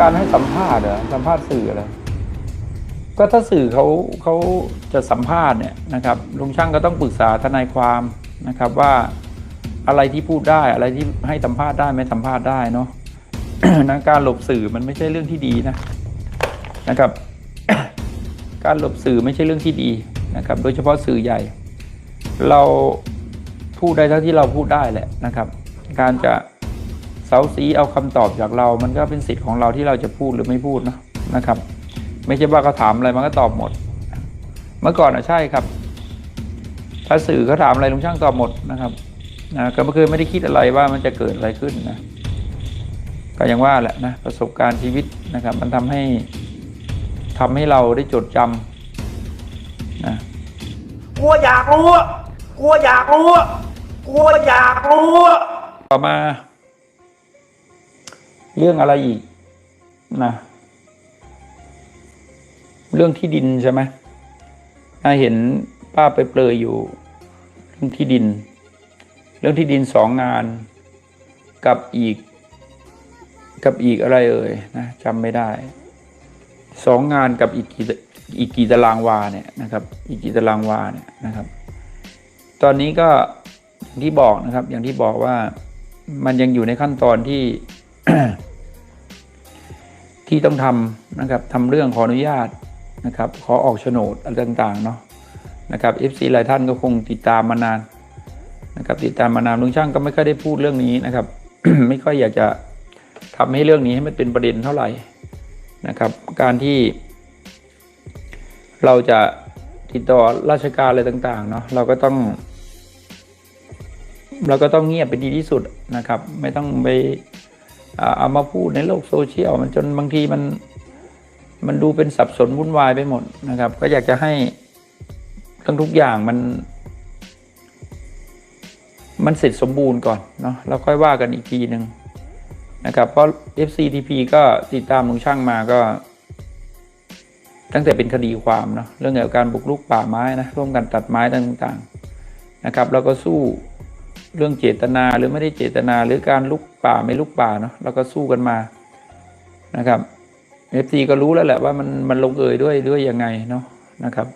การให้สัมภาษณ์เหรอสัมภาษณ์สื่อเหรก็ถ้าสื่อเขาเขาจะสัมภาษณ์เนี่ยนะครับลุงช่างก็ต้องปรึกษาทนายความนะครับว่าอะไรที่พูดได้อะไรที่ให้สัมภาษณ์ได้ไม่สัมภาษณ์ได้เนาะนะการหลบสื่อมันไม่ใช่เรื่องที่ดีนะนะครับ การหลบสื่อไม่ใช่เรื่องที่ดีนะครับ โดยเฉพาะสื่อใหญ่ เราพูดได้เท่าที่เราพูดได้แหละนะครับ การจะ เสาสีเอาคำตอบจากเรา มันก็เป็นสิทธิ์ของเราที่เราจะพูดหรือไม่พูดเนอะนะครับ ไม่ใช่ว่าเขาถามอะไรมันก็ตอบหมด เมื่อก่อนอะใช่ครับ ถ้าสื่อเขาถามอะไรลุงช่างตอบหมดนะครับนะก็ไม่เคยไม่ได้คิดอะไรว่ามันจะเกิดอะไรขึ้นนะก็อย่างว่าแหละนะประสบการณ์ชีวิตนะครับ มันทำให้ทำให้เราได้จดจำนะกลัวอยากรู้อะกลัวอยากรู้อะกลัวอยากรู้อะต่อมา เรื่องอะไรอีกนะเรื่องที่ดินใช่ไหมน่าเห็นป้าไปเปลยอยู่ เรื่องที่ดิน เรื่องที่ดินสองงาน กับอีก กับอีกอะไรเอ่ยนะจำไม่ได้สองงานกับอีกกี่อีกกี่ตารางวาเนี่ยนะครับ อีกกี่ตารางวาเนี่ยนะครับ ตอนนี้ก็อย่างที่บอกนะครับ อย่างที่บอกว่ามันยังอยู่ในขั้นตอนที่ ที่ต้องทำนะครับทำเรื่องขออนุญาตนะครับ ขอออกโฉนดอะไรต่างๆเนาะนะครับ FC หลายท่านก็คงติดตามมานานนะครับ ติดตามมานานลุงช่างก็ไม่ค่อยได้พูดเรื่องนี้นะครับ ไม่ค่อยอยากจะทำให้เรื่องนี้ให้มันเป็นประเด็นเท่าไหร่นะครับ การที่ เราจะติดต่อราชการอะไรต่าง ๆ เนาะเราก็ต้อง เราก็ต้องเงียบเป็นดีที่สุดนะครับ ไม่ต้องไป เอามาพูดในโลกโซเชียลมันจนบางทีมันมันดูเป็นสับสนวุ่นวายไปหมดนะครับ ก็อยากจะให้เรื่องทุกอย่างมัน มันเสร็จสมบูรณ์ก่อนเนาะแล้วค่อยว่ากันอีกทีหนึ่งนะครับ เพราะ FCTP ก็ติดตามลุงช่างมาก็ ตั้งแต่เป็นคดีความเนาะเรื่องเกี่ยวกับการบุกรุกป่าไม้นะร่วมกันตัดไม้ต่างๆนะครับ แล้วก็สู้ เรื่องเจตนาหรือไม่ได้เจตนาหรือการลุกป่าไม่ลุกป่าเนาะเราก็สู้กันมานะครับเอฟซีก็รู้แล้วแหละว่ามันมันลงเอยด้วยด้วยยังไงเนาะนะครับ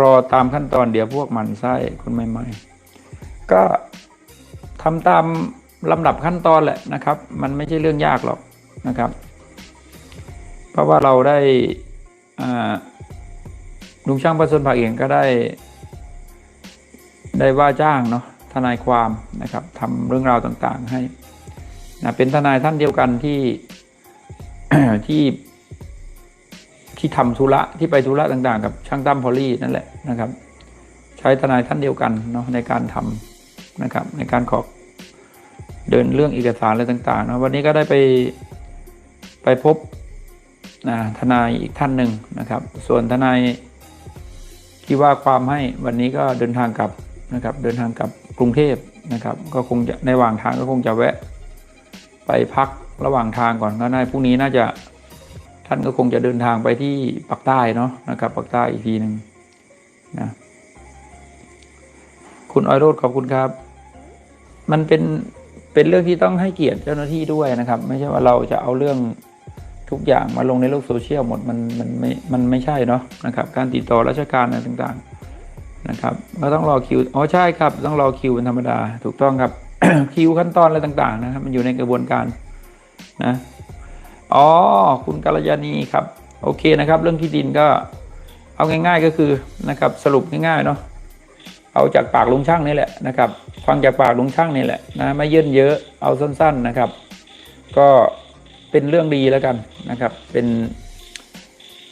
รอตามขั้นตอนเดี๋ยวพวกมันไส้คนใหม่ ๆ ก็ทำตามลำดับขั้นตอนแหละนะครับ มันไม่ใช่เรื่องยากหรอกนะครับ เพราะว่าเราได้ลุงช่างประสนผักเองก็ได้ ได้ว่าจ้างเนาะทนายความนะครับทำเรื่องราวต่างๆให้นะเป็นทนายท่านเดียวกันที่ที่ที่ทำธุระที่ไปธุระต่างๆ กับช่างตั้มพอลลี่นั่นแหละนะครับ ใช้ทนายท่านเดียวกันเนาะในการทำนะครับ ในการขอเดินเรื่องเอกสารอะไรต่างๆนะวันนี้ก็ได้ไปไปพบนะทนายอีกท่านหนึ่งนะครับ ส่วนทนายที่ว่าความให้วันนี้ก็เดินทางกลับ นะครับเดินทางกลับกรุงเทพนะครับก็คงจะในระหว่างทางก็คงจะแวะ ไปพักระหว่างทางก่อนก็น่าพรุ่งนี้น่าจะท่านก็คงจะเดินทางไปที่ปักใต้เนาะนะครับปักใต้อีกทีหนึ่งนะคุณออยโรดขอบคุณครับ มันเป็นเป็นเรื่องที่ต้องให้เกียรติเจ้าหน้าที่ด้วยนะครับ ไม่ใช่ว่าเราจะเอาเรื่องทุกอย่างมาลงในโลกโซเชียลหมดมันมันไม่มันไม่ใช่เนาะนะครับ การติดต่อราชการอะไรต่างๆ นะครับก็ต้องรอคิวอ๋อใช่ครับ ต้องรอคิวเป็นธรรมดาถูกต้องครับคิวขั้นตอนอะไรต่างๆนะครับ มันอยู่ในกระบวนการนะอ๋อคุณกัลยาณีครับ โอเคนะครับ เรื่องที่ดินก็เอาง่าย ๆก็คือนะครับสรุปง่ายๆเนาะเอาจากปากลุงช่างนี่แหละนะครับ ฟังจากปากลุงช่างนี่แหละนะไม่เยินเยอะเอาสั้น ๆนะครับ ก็เป็นเรื่องดีแล้วกันนะครับ เป็น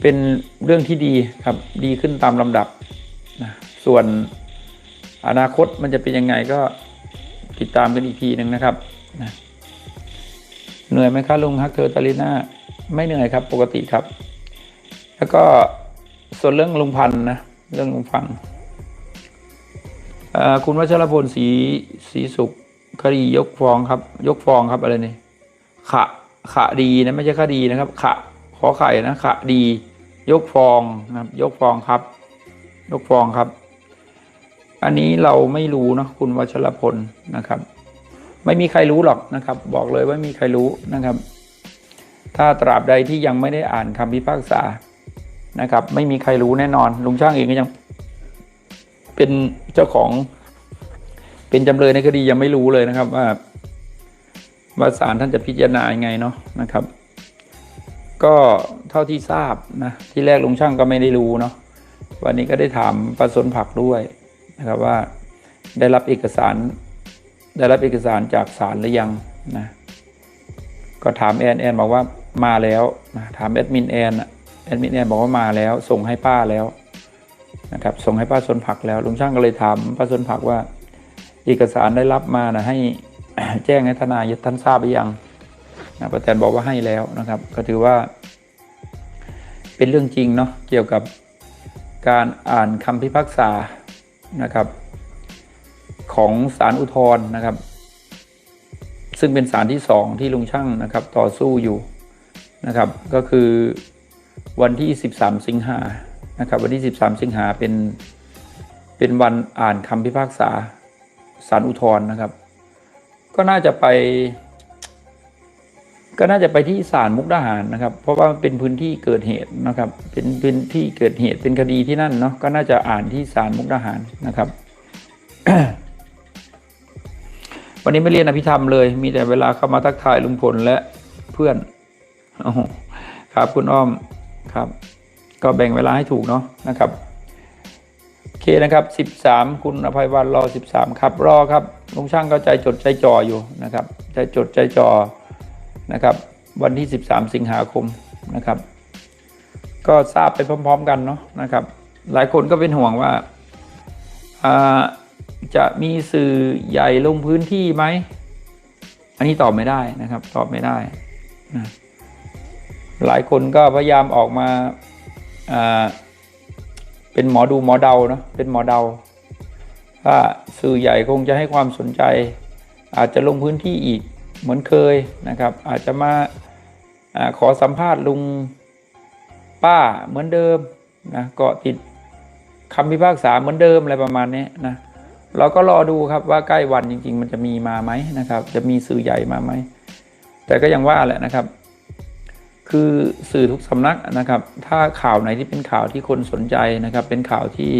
เป็นเรื่องที่ดีครับดีขึ้นตามลำดับ ส่วนอนาคตมันจะเป็นยังไงก็ติดตามกันอีกทีหนึ่งนะครับนะเหนื่อยไหมครับลุงฮักเธอตาลิน่าไม่เหนื่อยครับ ปกติครับ แล้วก็ส่วนเรื่องลุงพันนะเรื่องลุงพันคุณวัชรพลศรีศรีสุขคดียกฟ้องครับ ยกฟ้องครับอะไรนี่ขะขะดีนะไม่ใช่คดีนะครับขะขอไข่นะขะดี ยกฟ้องนะครับ ยกฟ้องครับ ยกฟ้องครับ อันนี้เราไม่รู้เนะคุณวัชรพลนะครับ ไม่มีใครรู้หรอกนะครับ บอกเลยว่าไม่มีใครรู้นะครับ ถ้าตราบใดที่ยังไม่ได้อ่านคำพิพากษานะครับ ไม่มีใครรู้แน่นอน ลุงช่างเองก็ยัง เป็นเจ้าของ เป็นจำเลยในคดียังไม่รู้เลยนะครับ ว่าว่าศาลท่านจะพิจารณายังไงเนาะนะครับ ก็เท่าที่ทราบนะที่แรกลุงช่างก็ไม่ได้รู้เนาะวันนี้ก็ได้ถามประสนผักด้วย นะครับว่าได้รับเอกสาร ได้รับเอกสารจากศาลหรือยังนะก็ถามแอนแอนบอกว่ามาแล้วนะถามแอดมินแอนแอดมินแอนบอกว่ามาแล้ว ส่งให้ป้าแล้วนะครับส่งให้ป้าสนผักแล้วลุงช่างก็เลยถามป้าสนผักว่า เอกสารได้รับมานะให้แจ้งให้ทนายท่านทราบหรือยังนะป้าแตนบอกว่าให้แล้วนะครับ ก็ถือว่า เป็นเรื่องจริงเนาะเกี่ยวกับการอ่านคำพิพากษา นะครับ ของศาลอุทธรณ์นะครับ ซึ่งเป็นศาลที่สองที่ลุงช่างนะครับ ต่อสู้อยู่นะครับ ก็คือวันที่ 13 สิงหานะครับ วันที่ 13 สิงหาเป็นเป็นวันอ่านคำพิพากษาศาลอุทธรณ์นะครับ ก็น่าจะไป ก็น่าจะไปที่ศาลมุกดาหารนะครับ เพราะว่าเป็นพื้นที่เกิดเหตุนะครับ เป็นเป็นที่เกิดเหตุเป็นคดีที่นั่นเนาะก็น่าจะอ่านที่ศาลมุกดาหารนะครับ วันนี้ไม่เรียนอภิธรรมเลย มีแต่เวลาเข้ามาทักทายลุงพลและเพื่อนโอ้ครับคุณอ้อมครับ ก็แบ่งเวลาให้ถูกเนาะนะครับโอเคนะครับ 13 คุณอภัยวันรอ 13 ครับรอครับลุงช่างก็ใจจดใจจ่ออยู่นะครับ ใจจดใจจ่อ นะครับ วันที่ 13 สิงหาคมนะครับ ก็ทราบไปพร้อม ๆ กันเนาะนะครับ หลายคนก็เป็นห่วงว่าจะมีสื่อใหญ่ลงพื้นที่ไหม อันนี้ตอบไม่ได้นะครับ ตอบไม่ได้นะหลายคนก็พยายามออกมาาเป็นหมอดูหมอเดาเนาะเป็นหมอเดาว่าสื่อใหญ่คงจะให้ความสนใจ อาจจะลงพื้นที่อีก เหมือนเคยนะครับ อาจจะมาอขอสัมภาษณ์ลุงป้าเหมือนเดิมนะเกาะติดคำพิพากษาเหมือนเดิมอะไรประมาณนี้นะเราก็รอดูครับว่าใกล้วันจริง ๆ มันจะมีมาไหมนะครับ จะมีสื่อใหญ่มาไหมแต่ก็ยังว่าแหละนะครับ คือสื่อทุกสำนักนะครับ ถ้าข่าวไหนที่เป็นข่าวที่คนสนใจนะครับ เป็นข่าวที่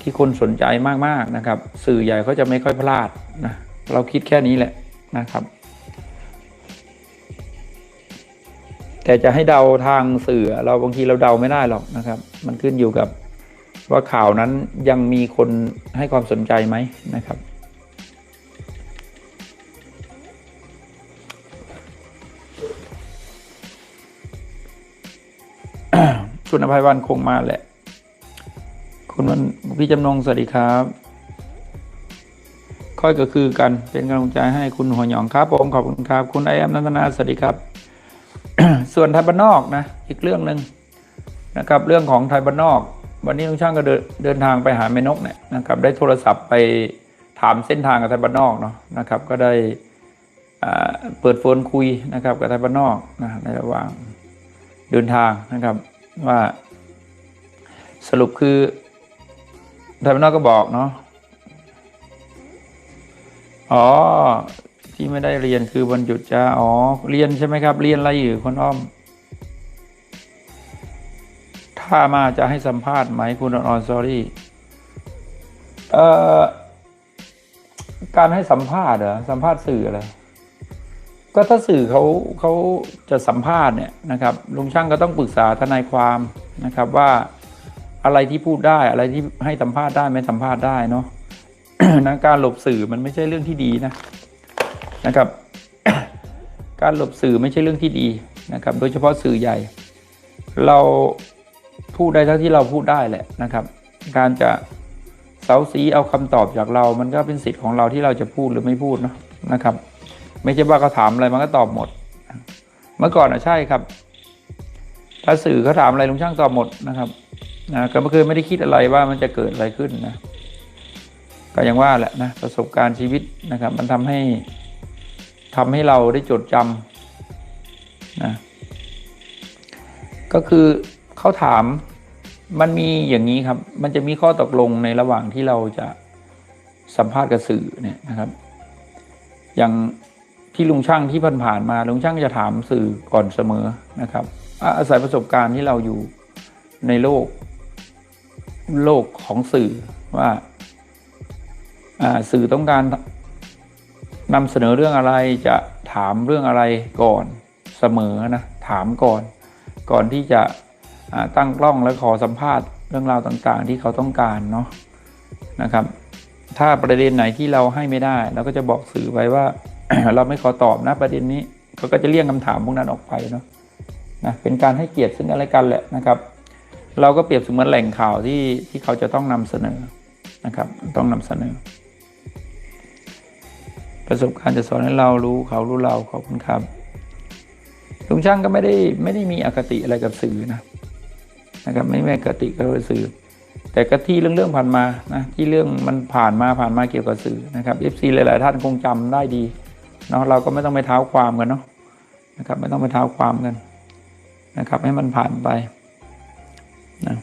ที่คนสนใจมากๆนะครับ สื่อใหญ่เขาจะไม่ค่อยพลาดนะเราคิดแค่นี้แหละนะครับ แต่จะให้เดาทางสื่อเราบางทีเราเดาไม่ได้หรอกนะครับ มันขึ้นอยู่กับว่าข่าวนั้นยังมีคนให้ความสนใจไหมนะครับ คุณอภัยวันคงมาแหละ คุณวันพี่จำนงสวัสดีครับค่อยก็คือกันเป็นกำลังใจให้คุณหัวหยองครับผมขอบคุณครับ คุณไอแอมนันทนาสวัสดีครับ ส่วนไทยบ้านนอกนะอีกเรื่องหนึ่งนะครับเรื่องของไทยบ้านนอก วันนี้ลุงช่างก็เดินเดินทางไปหาแม่นกเนี่ยนะครับได้โทรศัพท์ไปถามเส้นทางกับไทยบ้านนอกเนาะนะครับก็ได้เปิดโฟนคุยนะครับกับไทยบ้านนอกนะในระหว่างเดินทางนะครับว่าสรุปคือไทยบ้านนอกก็บอกเนาะอ๋อที่ไม่ได้เรียนคือวันหยุดจ้าอ๋อเรียนใช่ไหมครับ เรียนอะไรอยู่คนอ้อม ถ้ามาจะให้สัมภาษณ์ไหมคุณออนซอรี่เอ่อการให้สัมภาษณ์เหรอสัมภาษณ์สื่ออะไรก็ถ้าสื่อเขาเขาจะสัมภาษณ์เนี่ยนะครับลุงช่างก็ต้องปรึกษาทนายความนะครับว่าอะไรที่พูดได้อะไรที่ให้สัมภาษณ์ได้ไม่สัมภาษณ์ได้เนาะนะการหลบสื่อมันไม่ใช่เรื่องที่ดีนะนะครับ การหลบสื่อไม่ใช่เรื่องที่ดีนะครับ โดยเฉพาะสื่อใหญ่ เรา พูดได้เท่าที่เราพูดได้แหละนะครับ การจะเสาสีเอาคำตอบจากเรา มันก็เป็นสิทธิ์ของเราที่เราจะพูดหรือไม่พูดเนะนะครับ ไม่ใช่ว่าเขาถามอะไรมันก็ตอบหมด เมื่อก่อนอะใช่ครับ ถ้าสื่อเขาถามอะไรลุงช่างตอบหมดนะครับนะก็ไม่เคยไม่ได้คิดอะไรว่ามันจะเกิดอะไรขึ้นนะก็ย่างว่าแหละนะประสบการณ์ชีวิตนะครับ มันทำให้ทำให้เราได้จดจำนะก็คือ เขาถามมันมีอย่างนี้ครับ มันจะมีข้อตกลงในระหว่างที่เราจะสัมภาษณ์กับสื่อเนี่ยนะครับ อย่างที่ลุงช่างที่ผ่านๆมาลุงช่างจะถามสื่อก่อนเสมอนะครับ อาศัยประสบการณ์ที่เราอยู่ในโลก โลกของสื่อว่าสื่อต้องการนำเสนอเรื่องอะไรจะถามเรื่องอะไรก่อนเสมอนะ ถามก่อน ก่อนที่จะ ตั้งกล้องและขอสัมภาษณ์เรื่องราวต่างๆ ที่เขาต้องการเนาะนะครับ ถ้าประเด็นไหนที่เราให้ไม่ได้เราก็จะบอกสื่อไว้ว่า เราไม่ขอตอบนะประเด็นนี้เขาก็จะเลี่ยงคำถามพวกนั้นออกไปเนาะนะเป็นการให้เกียรติซึ่งกันและกันแหละนะครับ เราก็เปรียบเสมือนแหล่งข่าวที่ที่เขาจะต้องนำเสนอนะครับ ต้องนำเสนอ ประสบการณ์จะสอนให้เรารู้เขารู้เราขอบคุณครับลุงช่างก็ไม่ได้ไม่ได้มีอคติอะไรกับสื่อนะ นะครับไม่แม่กติกาสื่อ แต่กะที่เรื่องเรื่องผ่านมานะที่เรื่องมันผ่านมาผ่านมาเกี่ยวกับสื่อนะครับ FC หลาย ๆ ท่านคงจำได้ดีเนาะเราก็ไม่ต้องไปเท้าความกันเนาะนะครับไม่ต้องไปเท้าความกันนะครับ ให้มันผ่านไปนะ